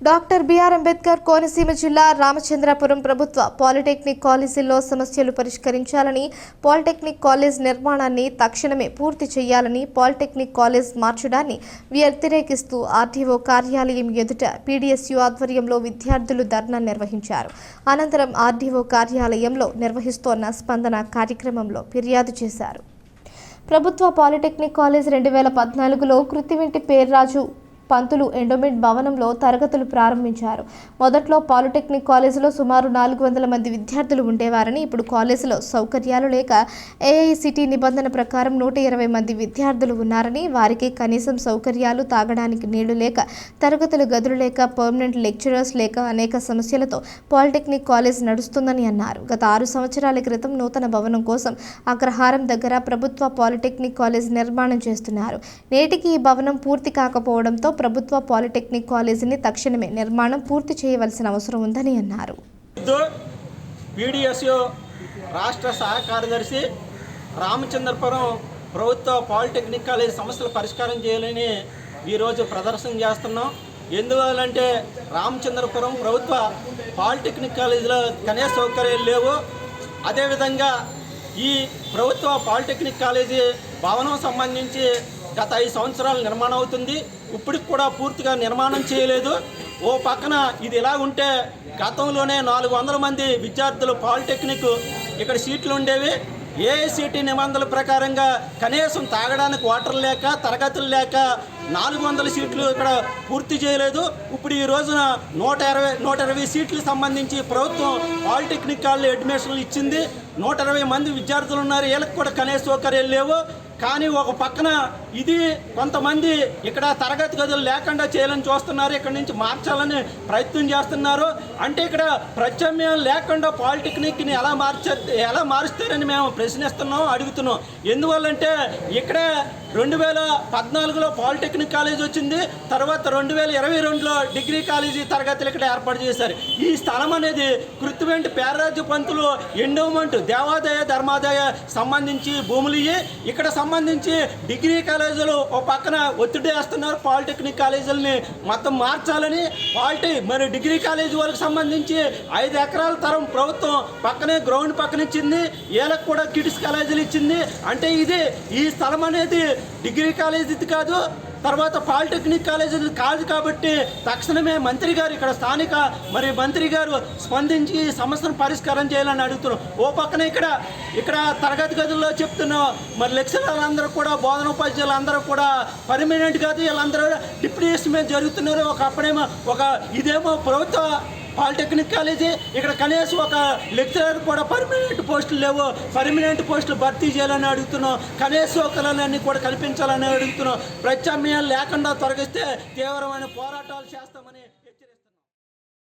Doctor BR Ambedkar Konaseema జిల్లా రామచంద్రపురం ప్రభుత్వ polytechnic కాలేజీల్లో సమస్యలు పరిష్కరించాలని పాలిటెక్నిక్ కాలేజ్ నిర్మాణాన్ని తక్షణమే పూర్తి చేయాలని పాలిటెక్నిక్ కాలేజ్ మార్చడాన్ని వ్యతిరేకిస్తూ ఆర్టీఓ కార్యాలయం ఎదుట పీడీఎస్యు ఆధ్వర్యంలో విద్యార్థులు ధర్నా నిర్వహించారు. అనంతరం ఆర్డీఓ కార్యాలయంలో నిర్వహిస్తోన్న స్పందన కార్యక్రమంలో ఫిర్యాదు చేశారు. ప్రభుత్వ పాలిటెక్నిక్ కాలేజ్ రెండు వేల పద్నాలుగులో కృతివింటి పేర్రాజు పంతులు ఎండోమెంట్ భవనంలో తరగతులు ప్రారంభించారు. మొదట్లో పాలిటెక్నిక్ కాలేజీలో సుమారు నాలుగు వందల మంది విద్యార్థులు ఉండేవారని ఇప్పుడు కాలేజీలో సౌకర్యాలు లేక ఏఐసిటీ నిబంధన ప్రకారం నూట ఇరవై మంది విద్యార్థులు ఉన్నారని వారికి కనీసం సౌకర్యాలు తాగడానికి నీళ్ళు లేక తరగతులు గదులు లేక పర్మనెంట్ లెక్చరర్స్ లేక అనేక సమస్యలతో పాలిటెక్నిక్ కాలేజ్ నడుస్తుందని అన్నారు. గత ఆరు సంవత్సరాల క్రితం నూతన భవనం కోసం అగ్రహారం దగ్గర ప్రభుత్వ పాలిటెక్నిక్ కాలేజ్ నిర్మాణం చేస్తున్నారు. నేటికి ఈ భవనం పూర్తి కాకపోవడంతో ప్రభుత్వ పాలిటెక్నిక్ కాలేజీని తక్షణమే నిర్మాణం పూర్తి చేయవలసిన అవసరం ఉందని అన్నారు. పీడిఎస్యు రాష్ట్ర సహ కార్యదర్శి రామచంద్రపురం ప్రభుత్వ పాలిటెక్నిక్ కాలేజ్ సమస్యలు పరిష్కారం చేయాలని ఈరోజు ప్రదర్శన చేస్తున్నాం. ఎందువల్లంటే రామచంద్రపురం ప్రభుత్వ పాలిటెక్నిక్ కాలేజీలో కనీస సౌకర్యాలు లేవు. అదేవిధంగా ఈ ప్రభుత్వ పాలిటెక్నిక్ కాలేజీ భవనం సంబంధించి గత ఐదు సంవత్సరాలు నిర్మాణం అవుతుంది. ఇప్పటికి కూడా పూర్తిగా నిర్మాణం చేయలేదు. ఓ పక్కన ఇది ఎలా ఉంటే గతంలోనే నాలుగు వందల మంది విద్యార్థులు పాలిటెక్నిక్ ఇక్కడ సీట్లు ఉండేవి. ఏఐసిటి నిబంధనల ప్రకారంగా కనీసం తాగడానికి వాటర్ లేక తరగతులు లేక నాలుగు వందల సీట్లు ఇక్కడ పూర్తి చేయలేదు. ఇప్పుడు ఈ రోజున నూట ఇరవై నూట ఇరవై సీట్లకు సంబంధించి ప్రభుత్వం పాలిటెక్నిక్ కాలేజ్ అడ్మిషన్లు ఇచ్చింది. నూట ఇరవై మంది విద్యార్థులు ఉన్నారు. వీళ్ళకి కూడా కనీస సౌకర్యాలు లేవు. కానీ ఒక పక్కన ఇది కొంతమంది ఇక్కడ తరగతి గదులు లేకుండా చేయాలని చూస్తున్నారు. ఇక్కడ నుంచి మార్చాలని ప్రయత్నం చేస్తున్నారు. అంటే ఇక్కడ ప్రత్యామ్నాయం లేకుండా పాలిటెక్నిక్ని ఎలా మార్చ ఎలా మారుస్తారని మేము ప్రశ్నిస్తున్నాం అడుగుతున్నాం. ఎందువల్లంటే ఇక్కడ రెండు వేల పద్నాలుగులో పాలిటెక్నిక్ కాలేజ్ వచ్చింది. తర్వాత రెండు వేల ఇరవై రెండులో డిగ్రీ కాలేజీ తరగతులు ఇక్కడ ఏర్పాటు చేశారు. ఈ స్థలం అనేది కృత్తివెంటి పేరరాజు పంతులు ఎండోమెంట్ దేవాదాయ ధర్మాదాయ సంబంధించి భూములు ఇవి ఇక్కడ సంబంధించి డిగ్రీ కాలేజీలు ఓ పక్కన ఒత్తిడి వేస్తున్నారు. పాలిటెక్నిక్ కాలేజీలని మొత్తం మార్చాలని పాలిటీ మరి డిగ్రీ కాలేజీ వాళ్ళకి సంబంధించి ఐదు ఎకరాల తరం ప్రభుత్వం పక్కనే గ్రౌండ్ పక్కన ఇచ్చింది వీళ్ళకి కూడా కిడ్స్ కాలేజీలు ఇచ్చింది. అంటే ఇది ఈ స్థలం అనేది డిగ్రీ కాలేజ్ ఇది కాదు తర్వాత పాలిటెక్నిక్ కాలేజీ కాదు కాబట్టి తక్షణమే మంత్రి గారు ఇక్కడ స్థానిక మరి మంత్రి గారు స్పందించి సమస్యను పరిష్కారం చేయాలని అడుగుతున్నాం. ఓ పక్కన ఇక్కడ ఇక్కడ తరగతి గదుల్లో చెప్తున్నాం మరి లెక్చరర్లందరూ కూడా బోధన ఉపాధ్యాయులు అందరూ కూడా పర్మనెంట్ కాదు వీళ్ళందరూ డిప్యూటేషన్ మీద జరుగుతున్నారు. ఒక అప్పుడేమో ఒక ఇదేమో ప్రభుత్వ పాలిటెక్నిక్ కాలేజీ. ఇక్కడ కనీసం ఒక లెక్చరర్ కూడా పర్మనెంట్ పోస్టులు లేవు. పర్మనెంట్ పోస్టులు భర్తీ చేయాలని అడుగుతున్నాం. కనీసం ఒకలన్నీ కూడా కల్పించాలని అడుగుతున్నాం. ప్రత్యామ్నాయాలు లేకుండా తొలగిస్తే తీవ్రమైన పోరాటాలు చేస్తామని